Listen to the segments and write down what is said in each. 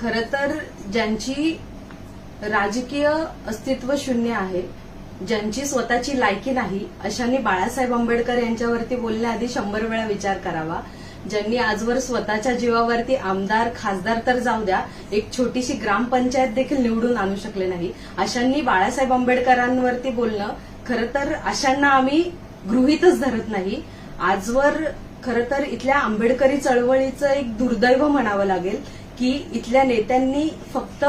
खर तर ज्यांची राजकीय अस्तित्व शून्य आहे ज्यांची स्वतःची लायकी नाही अशांनी बाळासाहेब आंबेडकर यांच्यावरती बोलण्याआधी शंभर वेळा विचार करावा. ज्यांनी आजवर स्वतःच्या जीवावरती आमदार खासदार तर जाऊ द्या एक छोटीशी ग्रामपंचायत देखील निवडून आणू शकले नाही. अशांनी बाळासाहेब आंबेडकरांवरती बोलणं खरं तर अशांना आम्ही गृहीतच धरत नाही. आजवर खरं तर इथल्या आंबेडकरी चळवळीचं एक दुर्दैव म्हणावं लागेल की इथल्या नेत्यांनी फक्त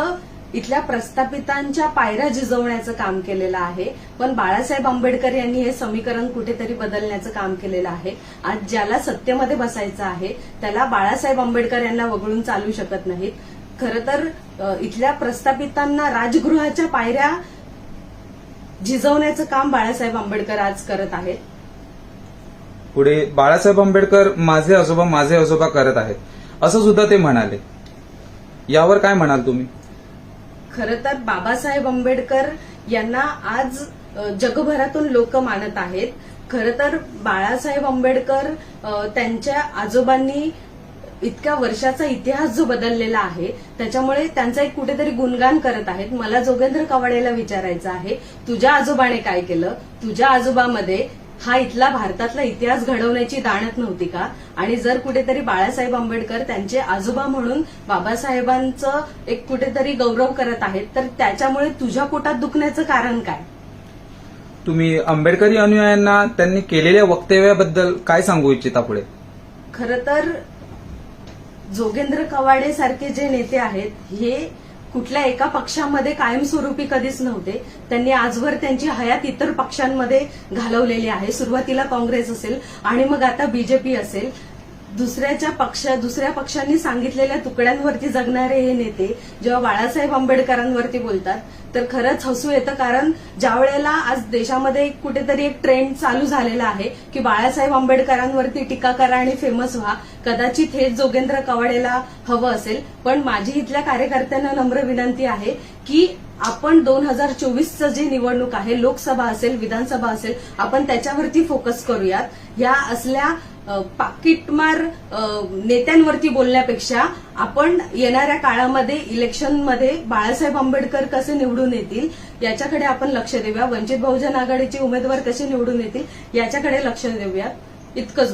इथल्या प्रस्थापितांच्या पायऱ्या झिजवण्याचं काम केलेलं आहे. पण बाळासाहेब आंबेडकर यांनी हे समीकरण कुठेतरी बदलण्याचं काम केलेलं आहे. आज ज्याला सत्तेमध्ये बसायचं आहे त्याला बाळासाहेब आंबेडकर यांना वगळून चालू शकत नाहीत. खरं तर इथल्या प्रस्थापितांना राजगृहाच्या पायऱ्या झिजवण्याचं काम बाळासाहेब आंबेडकर आज करत आहेत. पुढे बाळासाहेब आंबेडकर माझे आजोबा माझे आजोबा करत आहेत. असं सुद्धा ते म्हणाले. यावर काय म्हणाल तुम्ही? खरं तर बाबासाहेब आंबेडकर यांना आज जगभरातून लोक मानत आहेत. खरं तर बाळासाहेब आंबेडकर त्यांच्या आजोबांनी इतक्या वर्षाचा इतिहास जो बदललेला आहे त्याच्यामुळे त्यांचा एक कुठेतरी गुणगान करत आहेत. मला जोगेंद्र कवाडेला विचारायचं आहे तुझ्या आजोबाने काय केलं? तुझ्या आजोबामध्ये हा इथला भारतातला इतिहास घडवण्याची दाणत नव्हती का? आणि जर कुठेतरी बाळासाहेब आंबेडकर त्यांचे आजोबा म्हणून बाबासाहेबांचं एक कुठेतरी गौरव करत आहेत तर त्याच्यामुळे तुझ्या पोटात दुखण्याचं कारण काय? तुम्ही आंबेडकरी अनुयायांना त्यांनी केलेल्या वक्तव्याबद्दल काय सांगू इच्छिता पुढे? खरं तर जोगेंद्र कवाडे सारखे जे नेते आहेत हे कुठल्या एका पक्षामध्ये कायमस्वरूपी कधीच नव्हते. त्यांनी आजवर त्यांची हयात इतर पक्षांमध्ये घालवलेली आहे. सुरुवातीला काँग्रेस असेल आणि मग आता बीजेपी असेल. दुसऱ्याच्या पक्ष दुसऱ्या पक्षांनी सांगितलेल्या तुकड्यांवरती जगणारे हे नेते जेव्हा बाळासाहेब आंबेडकरांवरती बोलतात तर खरंच हसू येतं. कारण ज्या वेळेला आज देशामध्ये कुठेतरी एक ट्रेंड चालू झालेला आहे की बाळासाहेब आंबेडकरांवरती टीका करा आणि फेमस व्हा. कदाचित हेच जोगेंद्र कवाडेला हवं असेल. पण माझी इथल्या कार्यकर्त्यांना नम्र विनंती आहे की आपण दोन हजार चोवीसचं जे निवडणूक आहे लोकसभा असेल विधानसभा असेल आपण त्याच्यावरती फोकस करूयात. या असल्या पाकिटमार नेत्यांवरती बोलण्यापेक्षा आपण येणाऱ्या काळामध्ये इलेक्शनमध्ये बाळासाहेब आंबेडकर कसे निवडून येतील याच्याकडे आपण लक्ष देऊया. वंचित बहुजन आघाडीचे उमेदवार कसे निवडून येतील याच्याकडे लक्ष देऊया इतकंच.